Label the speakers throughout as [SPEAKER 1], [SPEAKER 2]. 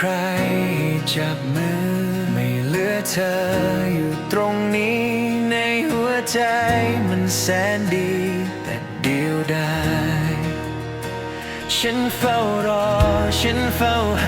[SPEAKER 1] ใครจับมือ ไม่เหลือเธออยู่ตรงนี้ ในหัวใจมันแสนดี แต่เดียวดายฉันเฝ้ารอ ฉันเฝ้าหา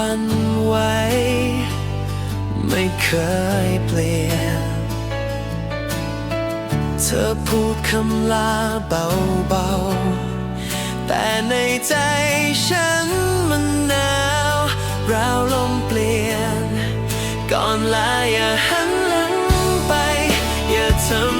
[SPEAKER 1] วันไว้ไม่เคยเปลี่ยน เธอพูดคำลาเบาๆ แต่ในใจฉันมันหนาวราวลมเปลี่ยน ก่อนลาอย่าหันหลังไป อย่าทำ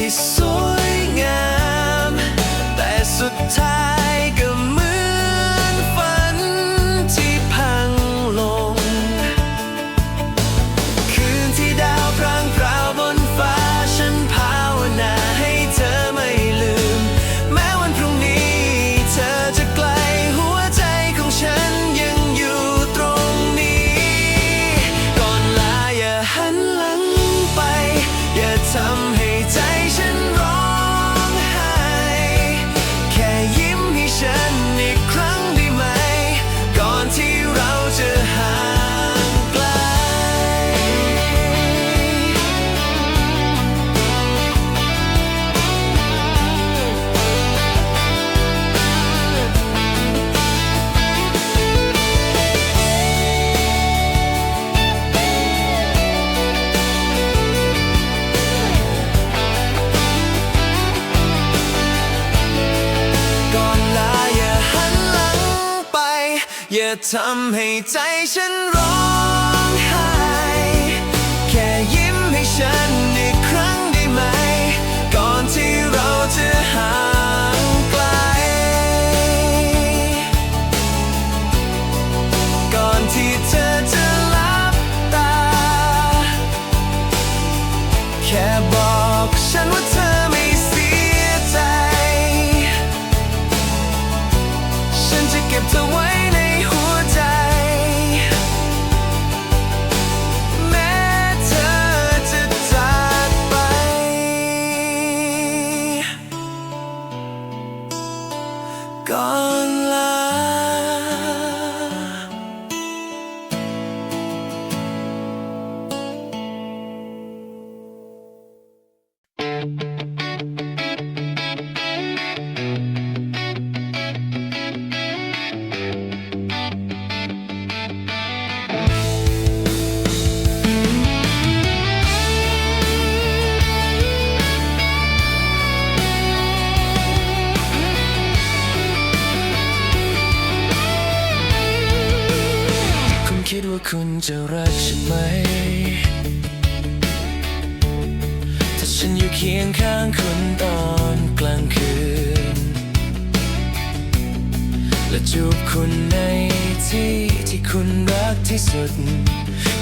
[SPEAKER 1] kiss ธอทำให้ใจฉันร้อง God. คุณรักที่สุด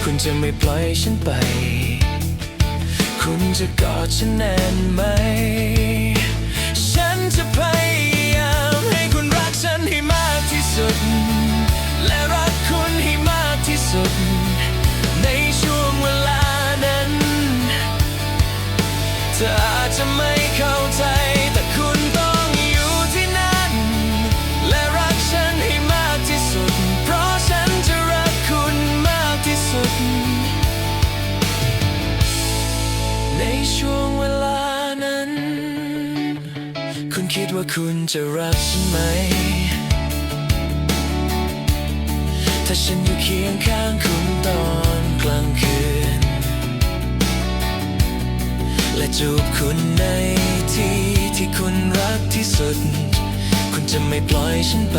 [SPEAKER 1] คุณจะไม่ปล่อยฉันไป คุณจะกอดฉันแน่นไหม ฉันจะไป ว่าคุณจะรักฉันไหม ถ้าฉันอยู่เคียงข้างคุณตอนกลางคืน และจูบคุณในที่ที่คุณรักที่สุด คุณจะไม่ปล่อยฉันไป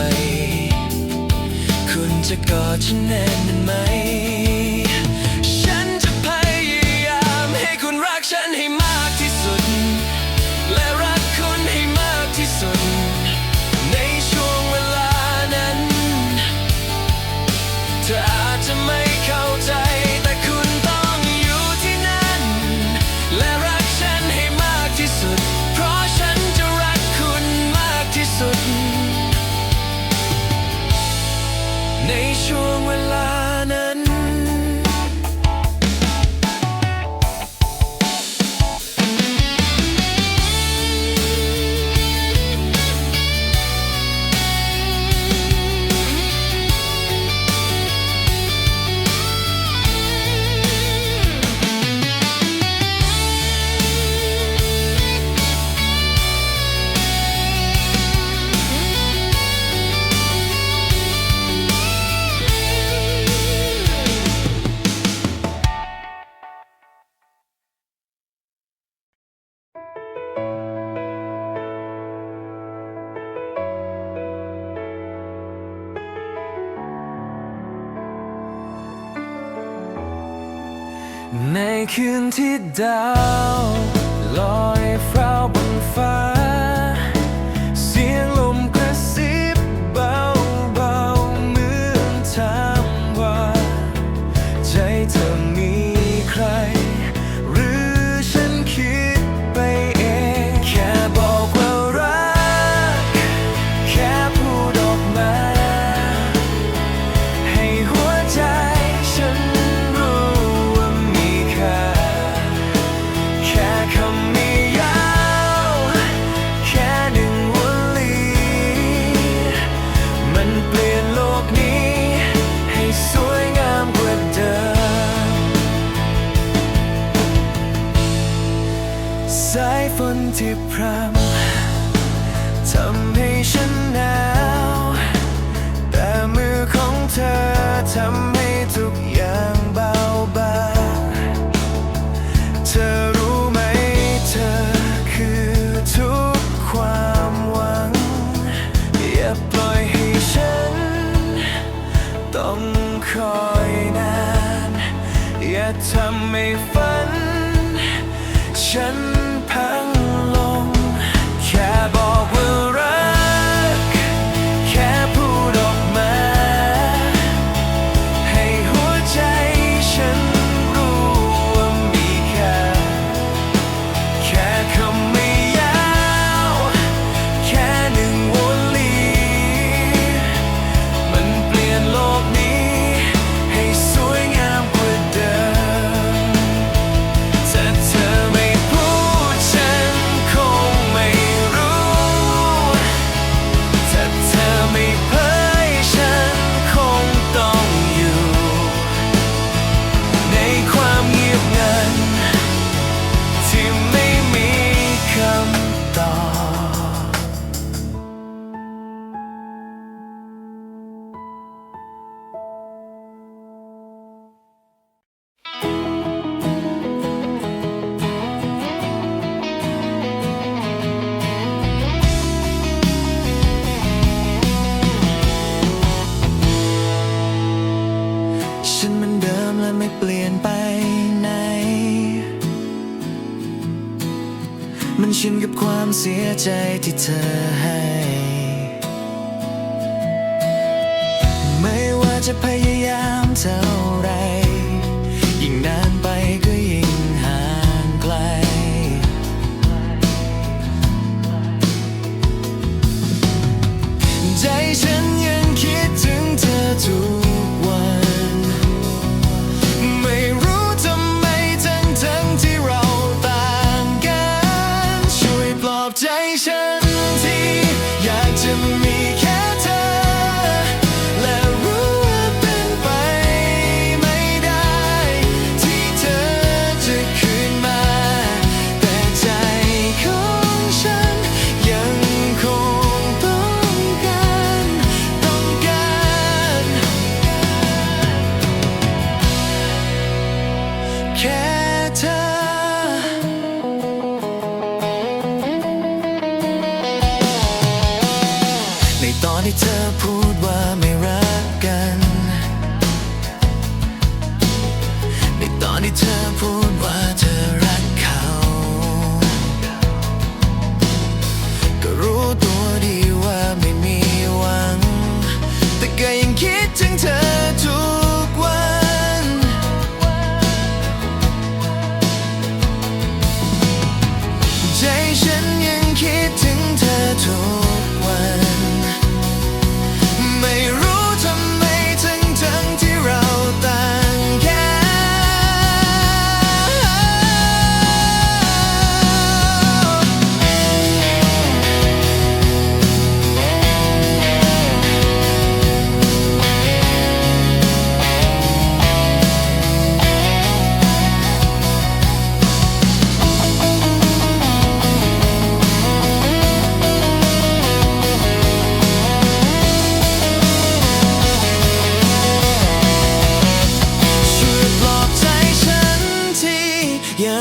[SPEAKER 1] คุณจะกอดฉันแน่นไหม คืนที่ดาวลอยเฝ้าบนฟ้า คอยนาน อย่าทำให้ฝัน ฉันพัง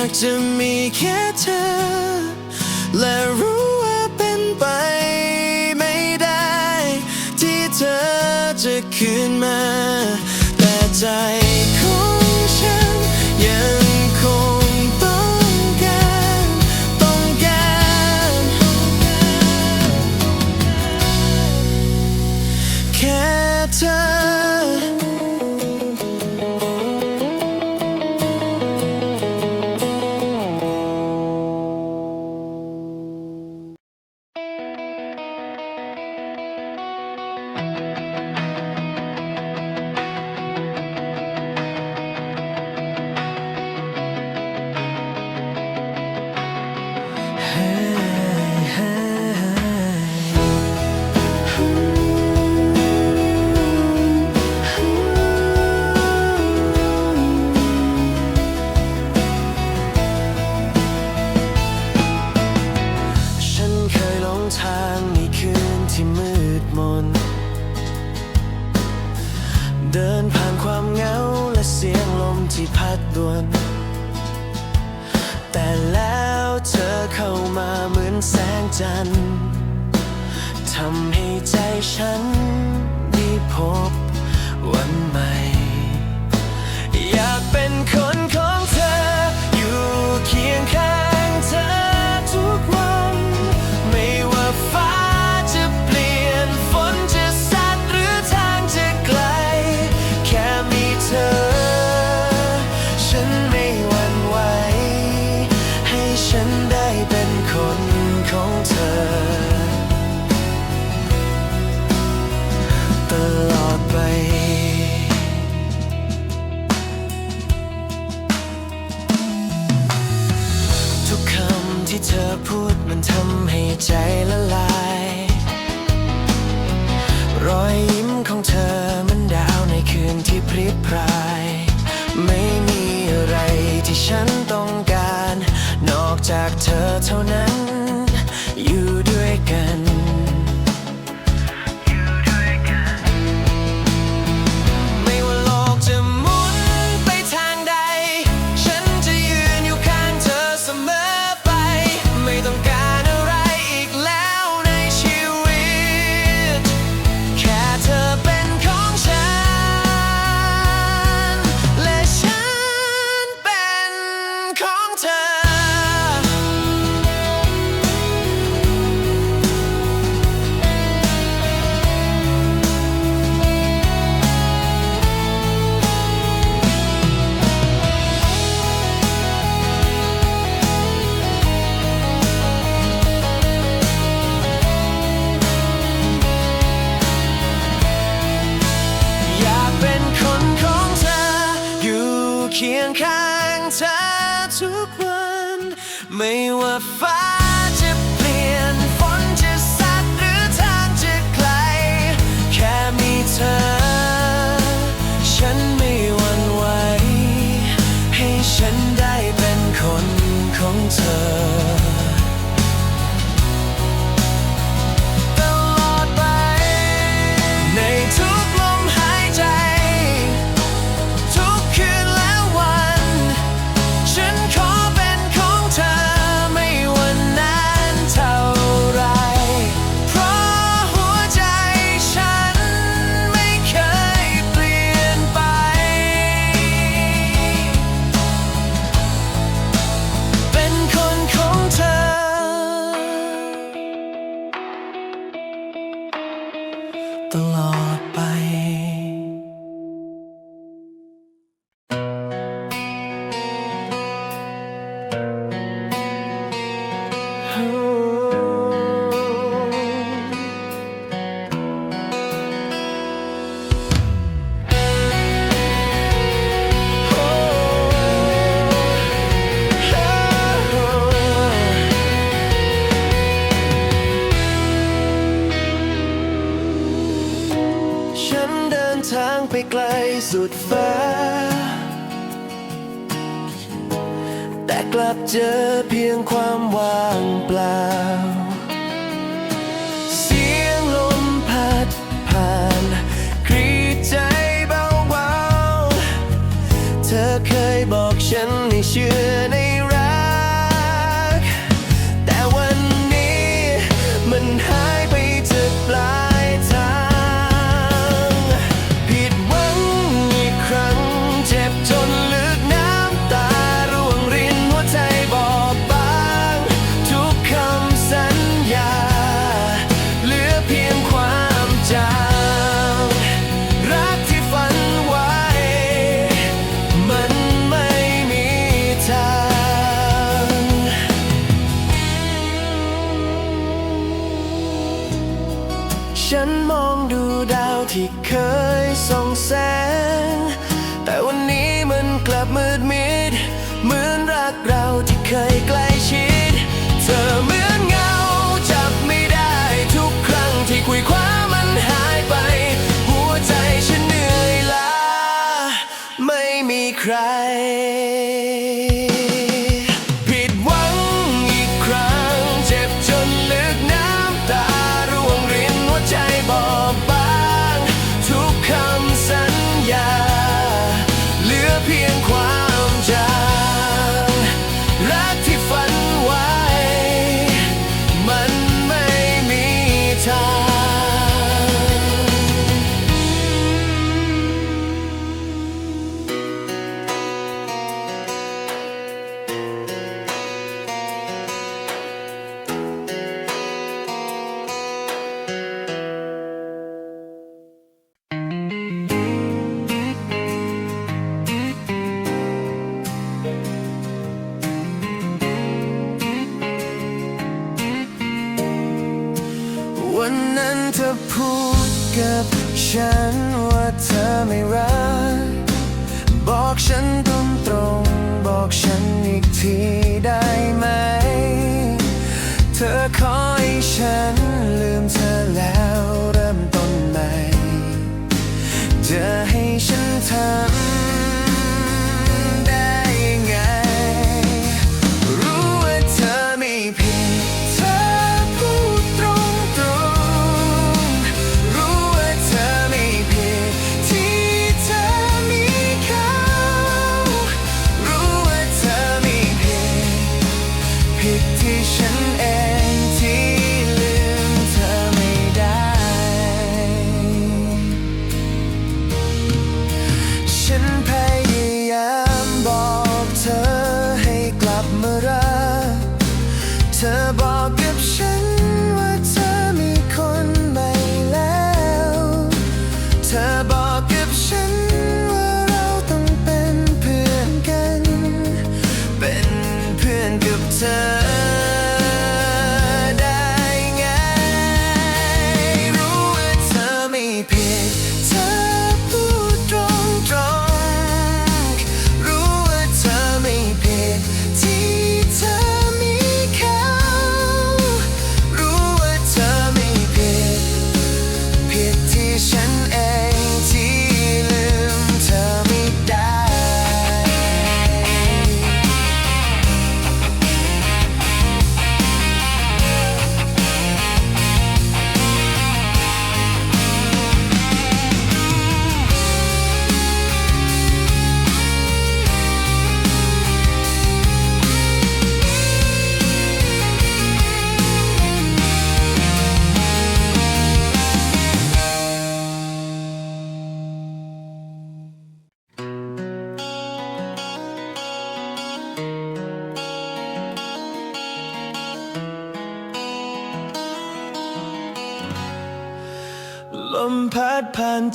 [SPEAKER 1] ากจะมีแค่เธอ และรู้ว่าเป็นไปไม่ได้ ที่เธอจะคืนมา แต่ใจ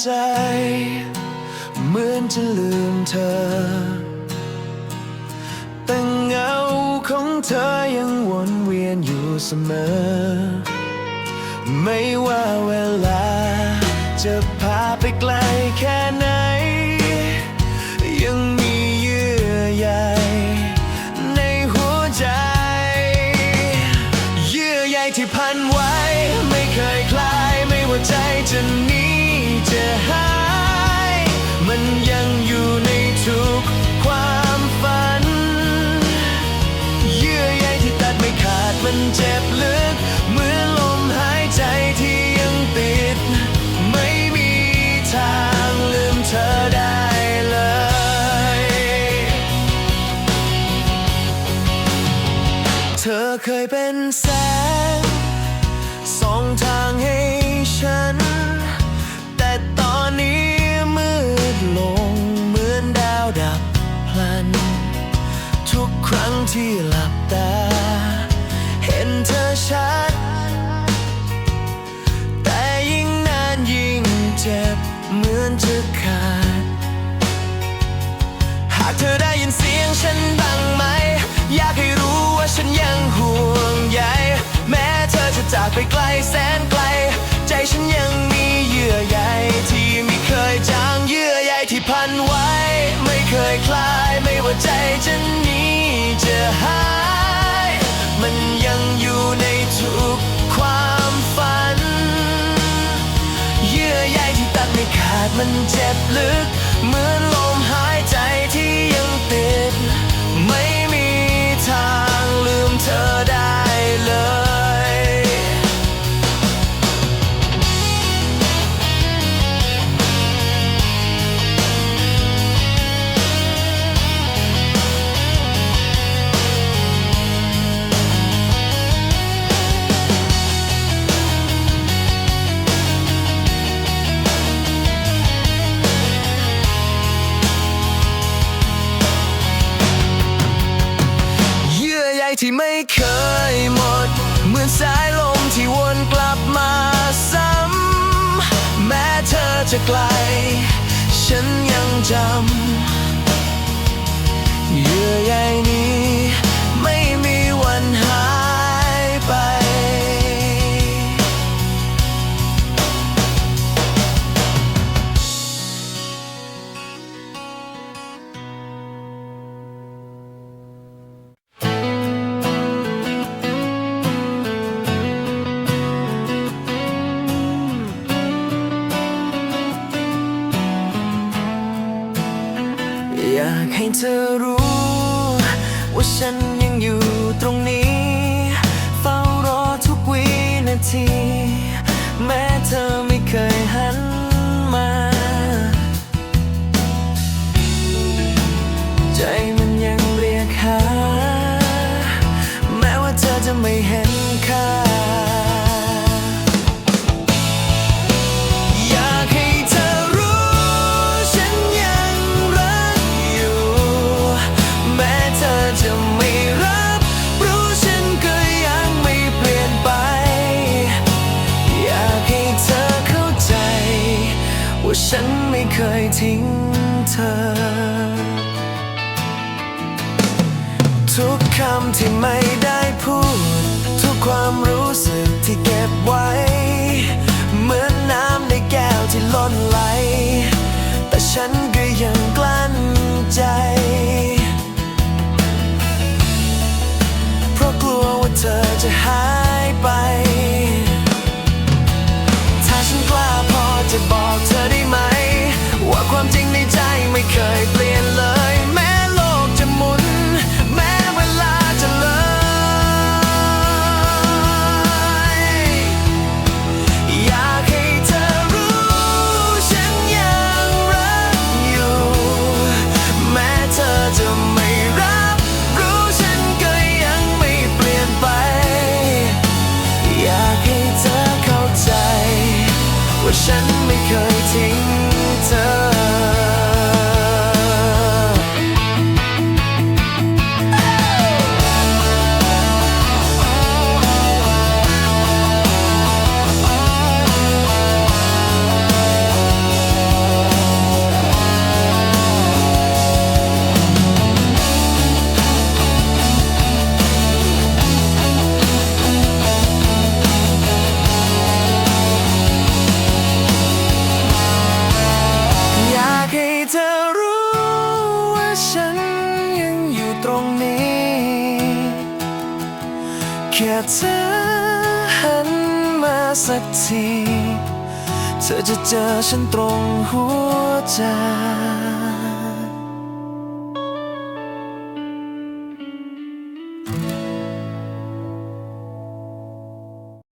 [SPEAKER 1] จ เหมือนจะลืมเธอ แต่เงาของเธอยังวนเวียนอยู่เสมอ มันเจ็บลึก ไกล ฉันยังจำเยื่อใยนี้ากให้เธอรู้ ว่าฉันยังอยู่ตรงนี้ เฝ้ารอทุกวินาที แม้เธอไม่เคยหันำที่ไม่ได้พูด ทุกความรู้สึกที่เก็บไว้ เหมือนน้ำในแก้วที่ล้นไหล แต่ฉันก็ยังกลั้นใจ เพราะกลัวว่าเธอจะหายไป